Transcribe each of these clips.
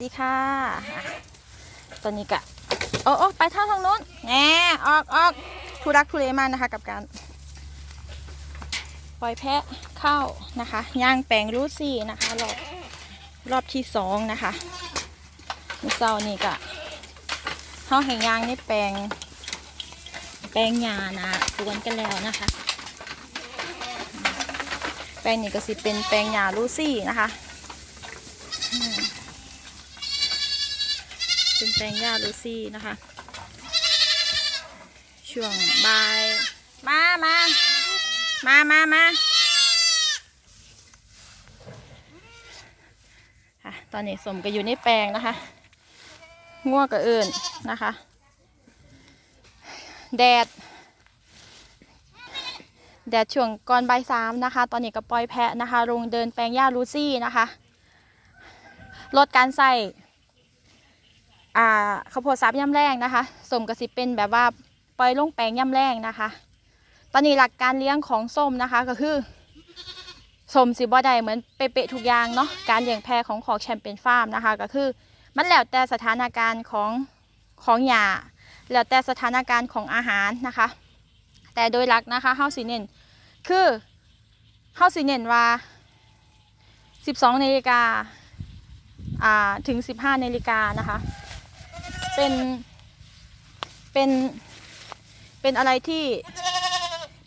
สวัสดีค่ะตอนนี้กะโอ้โอ้ไปทางทางโน้นแหน่ออกออกทุรักทุเลมากนะคะ กับการปล่อยแพะเข้านะคะย่างแปลงรูซี่นะคะ รอบรอบที่สองนะคะมือเช้านี่กะเข้าแห่งย่างนี่แปลง แปลงหญ้านะสวนกันแล้วนะคะ แปลงนี้ก็สิเป็นแปลงหญ้ารูซี่นะคะ เป็นแปลงหญ้าลูซี่นะคะ ช่วงบ่าย มามามามามาค่ะตอนนี้สมก็อยู่ในแปลงนะคะ ง่วงกับอื่นนะคะ แดด แดดช่วงก่อนบ่ายสามนะคะ ตอนนี้ก็ปล่อยแพะนะคะลงเดินแปลงหญ้าลูซี่นะคะ ลดการใส่ อ่าข้าวโพดซับย่ำแรงนะคะส้มกระสิเป็นแบบว่าปล่อยลงแปลงย่ำแรงนะคะ ตอนนี้หลักการเลี้ยงของส้มนะคะก็คือส้มสิบ่ได้เหมือนเป๊ะๆทุกอย่างเนาะการเลี้ยงแพะของของแชมเปญฟาร์มนะคะ ก็คือมันแล้วแต่สถานการณ์ของของหญ้าแล้วแต่สถานการณ์ของอาหารนะคะ แต่โดยหลักนะคะเฮาสิเน้นคือเฮาสิเน้นว่า 12นาฬิกาอ่าถึง 15นาฬิกานะคะ เป็น เป็น เป็นอะไรที่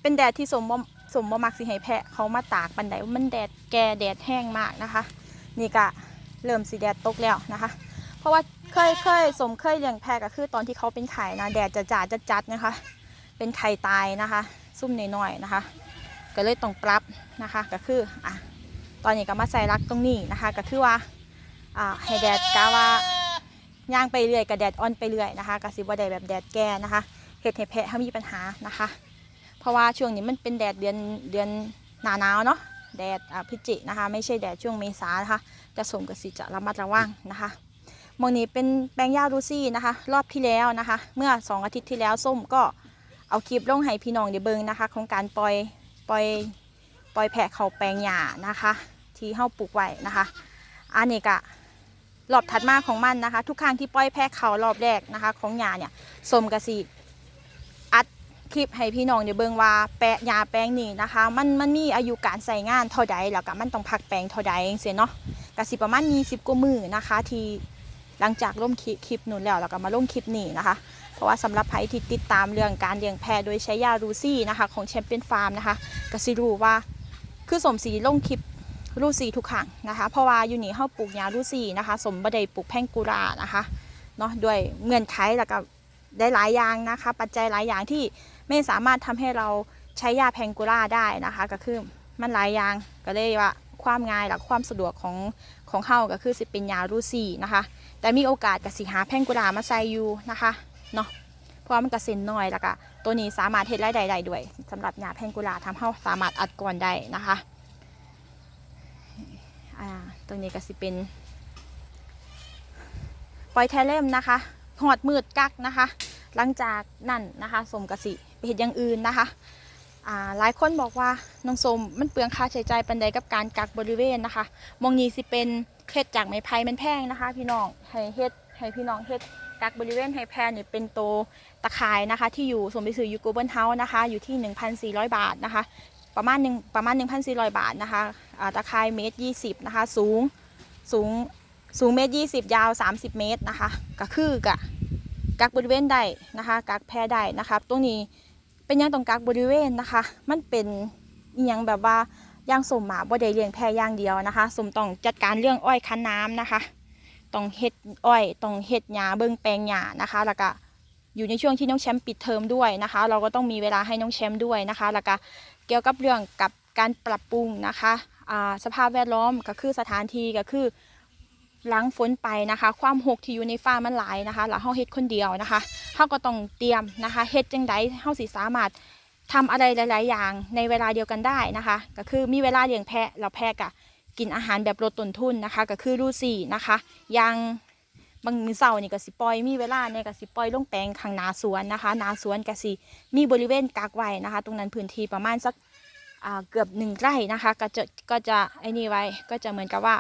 เป็นแดดที่สมบสมบมักสิให้แพะเขามาตากปันไดมันแดดแก่แดดแห้งมากนะคะ นี่ก็เริ่มสีแดดตกแล้วนะคะ เพราะว่าเคยเคยสมเคยเลี้ยงแพะก็คือตอนที่เขาเป็นไข่นะแดดจะจ่าจะจัดนะคะ เป็นไข่ตายนะคะ ซุ่มน้อยๆนะคะ ก็เลยต้องปรับนะคะ ก็คืออะตอนนี้ก็มาใส่รักตรงนี้นะคะ ก็คือว่าอ่าให้แดดกาว่า ย่างไปเรื่อยกับแดดอ่อนไปเรื่อยนะคะกสิบ่ได้แบบแดดแก่นะคะเห็ดให้แพะเขามีปัญหานะคะ เพราะว่าช่วงนี้มันเป็นแดดเดือนเดือนหนาหนาวเนาะแดดอ่าพฤศจินะคะ ไม่ใช่แดดช่วงเมษานะคะ จะสมกับสิจะระมัดระวังนะคะมองนี้เป็นแปลงหญ้าดูซี่นะคะ รอบที่แล้วนะคะ เมื่อสองอาทิตย์ที่แล้วส้มก็เอาคลิปลงให้พี่น้องเดี๋ยวเบิงนะคะ ของการปล่อยปล่อยปล่อยแพะเขาแปลงหญ้านะคะ ที่เฮาปลูกไว้นะคะ อันนี้ก็ รอบถัดมาของมันนะคะ ทุกครั้งที่ปล่อยแพะเขารอบแรกนะคะ ของยาเนี่ยสมกสีอัดคลิปให้พี่น้องเดี๋ยวเบิ่งว่าแปะยาแปลงนี่นะคะ มันมันมีอายุการใส่งานเท่าใดแล้วก็มันต้องพักแปลงเท่าใดเองเสียเนาะกสิประมาณ20กว่ามือนะคะ ทีหลังจากลงคลิปคลิปนู้นแล้วแล้วก็มาลงคลิปนี้นะคะเพราะว่าสำหรับใครที่ติดตามเรื่องการเลี้ยงแพะโดยใช้ยารูซี่นะคะ ของแชมเปี้ยนฟาร์มนะคะกสิรู้ว่าคือสมสีลงคลิป รูซีทุกครั้งนะคะเพราะว่าอยู่นี่เฮาปลูกหญ้ารูซีนะคะ สมบไดปลูกแพงกุรานะคะเนาะด้วยเงื่อนไขแล้วก็ได้หลายอย่างนะคะ ปัจจัยหลายอย่างที่ไม่สามารถทำให้เราใช้ยาแพงกุราได้นะคะ ก็คือมันหลายอย่างก็เลยว่าความง่ายและความสะดวกของของเฮาก็คือสิเป็นยารูซีนะคะ แต่มีโอกาสกับสิหาแพงกุรามาใส่อยู่นะคะเนาะเพราะมันกระเซ็นน้อยแล้วก็ตัวนี้สามารถเฮ็ดรายได้ได้ด้วยสำหรับยาแพงกุราทำให้เฮาสามารถอัดก่อนได้นะคะ อ่าตรงนี้ก็สิเป็นปล่อยแทเลมนะคะหอดมืดกักนะคะ หลังจากนั่นนะคะสมกสิไปเห็นอย่างอื่นนะคะอ่าหลายคนบอกว่าน้องสมมันเปลืองค่าใช้จ่ายปันใดกับการกักบริเวณนะคะมองนี้สิเป็นเฮ็ดจากไม้ไผ่มันแพงนะคะ พี่น้องให้เฮ็ดให้พี่น้องเฮ็ดกักบริเวณให้แพรนี่ยเป็นโตวตะข่ายนะคะ ที่อยู่สมไปซื้ออยู่กูเบิลเฮาส์นะคะ อยู่ที่ 1,400 บาทนะคะ ประมาณหนึ่งประมาณ 1,400 บาทนะคะอ่าตะไคร้เมตรยี่สิบนะคะ สูงสูงสูงเมตรยี่สิบยาว 30 เมตรนะคะก็คือกะกักบริเวณได้นะคะกักแพรได้นะคะตรงนี้เป็นยังต้องกักบริเวณนะคะ มันเป็นอหยังแบบว่าย่างสมหมาบ่ได้เลี้ยงแพรอย่างเดียวนะคะสมต้องจัดการเรื่องอ้อยคั้นน้ำนะคะต้องเฮ็ดอ้อยต้องเฮ็ดหญ้าเบิ่งแปลงหญ้านะคะ แล้วก็ อยู่ในช่วงที่น้องแชมป์ปิดเทอมด้วยนะคะ เราก็ต้องมีเวลาให้น้องแชมป์ด้วยนะคะ แล้วก็เกี่ยวกับเรื่องกับการปรับปรุงนะคะสภาพแวดล้อมก็คือสถานที่ก็คือหลังฝนไปนะคะ ความหกที่อยู่ในฟ้ามันหลายนะคะแล้วเฮาเฮ็ดคนเดียวนะคะเฮาก็ต้องเตรียมนะคะเฮ็ดจังไดเฮาสิสามารถทำอะไรหลาย ๆ อย่างในเวลาเดียวกันได้นะคะ ก็คือมีเวลาเลี้ยงแพะแล้วแพะกะกินอาหารแบบลดต้นทุนนะคะ ก็คือรูซี่นะคะยัง บางมื้อเช้านี่ก็สิปล่อยมีเวลาเนี่ยก็สิปล่อยลงแปลงข้างนาสวนนะคะ นาสวนก็สิมีบริเวณกักไว้นะคะ ตรงนั้นพื้นที่ประมาณสักอ่าเกือบหนึ่งไร่นะคะ ก็จะก็จะไอ้นี่ไว้ก็จะเหมือนกับว่า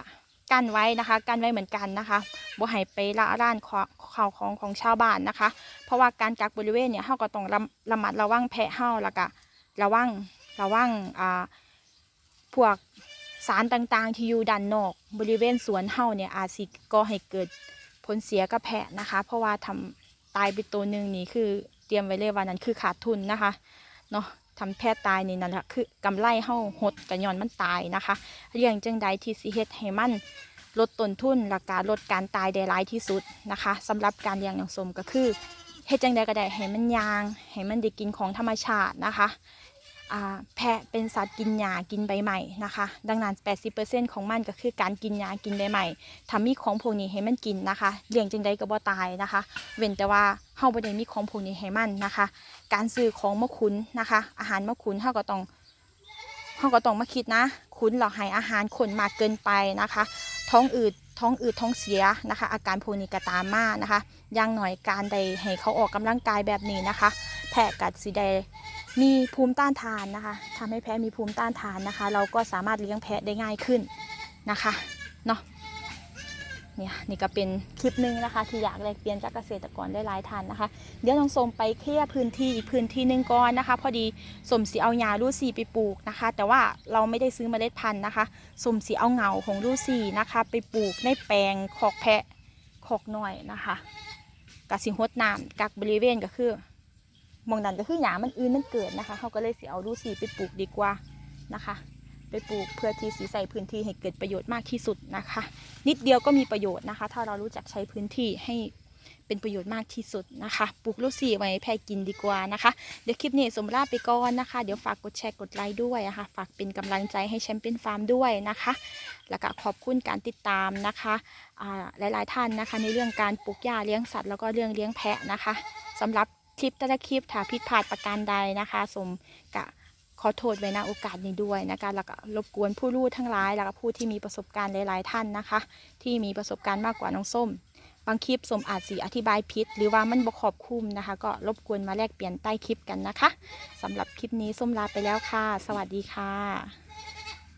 กั้นไว้นะคะกั้นไว้เหมือนกันนะคะบ่ให้ไปละร้านข่าวของของชาวบ้านนะคะ เพราะว่าการกักบริเวณเนี่ยเฮาก็ต้องระระมัดระวังแพะเฮาแล้วก็ระวังระวังอ่าพวกสารต่างๆ ที่อยู่ด้านนอก บริเวณสวนเฮาเนี่ยอาจสิก่อให้เกิด ผลเสียกับแพะนะคะ เพราะว่าทำตายไปตัวหนึ่งนี่คือเตรียมไว้เลยว่านั้นคือขาดทุนนะคะเนาะทำแพะตายนี่นั่นแหละคือกำไรเฮาหดกันย้อนมันตายนะคะเรื่องจังใดที่สิเฮ็ดให้มันลดต้นทุนและกการลดการตายได้หลายที่สุดนะคะสำหรับการเลี้ยงอย่างสมก็คือเฮ็ดจังใดก็ได้ให้มันยางให้มันได้กินของธรรมชาตินะคะ แพะเป็นสัตว์กินหญ้ากินใบใหม่นะคะ ดังนั้น 80%ของมันก็คือการกินหญ้ากินใบใหม่ทำมีของพวกนี้ให้มันกินนะคะเลี้ยงจังใดก็บ่ตายนะคะ เว้นแต่ว่าเฮาบ่ได้มีของพวกนี้ให้มันนะคะ การซื้อของมาคุ้นนะคะ อาหารมาคุ้นเฮาก็ต้องเฮาก็ต้องมาคิดนะ คุ้นเราให้อาหารคนมากเกินไปนะคะ ท้องอืดท้องอืดท้องเสียนะคะ อาการพวกนี้ก็ตามมานะคะย่างหน่อยการใดให้เขาออกกำลังกายแบบนี้นะคะ แพะกัดสีใดง มีภูมิต้านทานนะคะทำให้แพะมีภูมิต้านทานนะคะ เราก็สามารถเลี้ยงแพะได้ง่ายขึ้นนะคะเนาะเนี่ยนี่ก็เป็นคลิปหนึ่งนะคะ ที่อยากแลกเปลี่ยนจากเกษตรกรได้หลายท่านนะคะ เดี๋ยวน้องสมไปเคลียร์พื้นที่อีกพื้นที่หนึ่งก่อนนะคะ พอดีสมสีเอายาลูซีไปปลูกนะคะ แต่ว่าเราไม่ได้ซื้อเมล็ดพันธุ์นะคะสมสีเอาเหงาของลูซีนะคะ ไปปลูกในแปลงคอกแพะคอกหน้อยนะคะกับสิงหดน้ำกักบริเวณก็คือ มองนั้นก็คือหยามันอื่นมันเกิดนะคะเขาก็เลยสิเอาลูซี่ไปปลูกดีกว่านะคะ ไปปลูกเพื่อที่สีใส่พื้นที่ให้เกิดประโยชน์มากที่สุดนะคะ นิดเดียวก็มีประโยชน์นะคะ ถ้าเรารู้จักใช้พื้นที่ให้เป็นประโยชน์มากที่สุดนะคะ ปลูกลูซี่ไว้แพะกินดีกว่านะคะ เดี๋ยวคลิปนี้สมราไปก่อนนะคะ เดี๋ยวฝากกดแชร์กดไลค์ด้วยนะคะฝากเป็นกำลังใจให้แชมเปี้ยนฟาร์มด้วยนะคะ แล้วก็ขอบคุณการติดตามนะคะอ่าหลายๆท่านนะคะ ในเรื่องการปลูกหญ้าเลี้ยงสัตว์แล้วก็เรื่องเลี้ยงแพะนะคะสำหรับ คลิปแต่ละคลิปถ้าผิดพลาดประการใดนะคะ สมกะขอโทษไว้ณโอกาสนี้ด้วยนะคะแล้วก็รบกวนผู้รู้ทั้งหลายแล้วก็ผู้ที่มีประสบการณ์หลาย ๆ ท่านนะคะ ที่มีประสบการณ์มากกว่าน้องส้ม บางคลิปสมอาจสีอธิบายผิดหรือว่ามันบ่ขอบคลุมนะคะ ก็รบกวนมาแลกเปลี่ยนใต้คลิปกันนะคะสำหรับคลิปนี้ส้มลาไปแล้วค่ะ สวัสดีค่ะ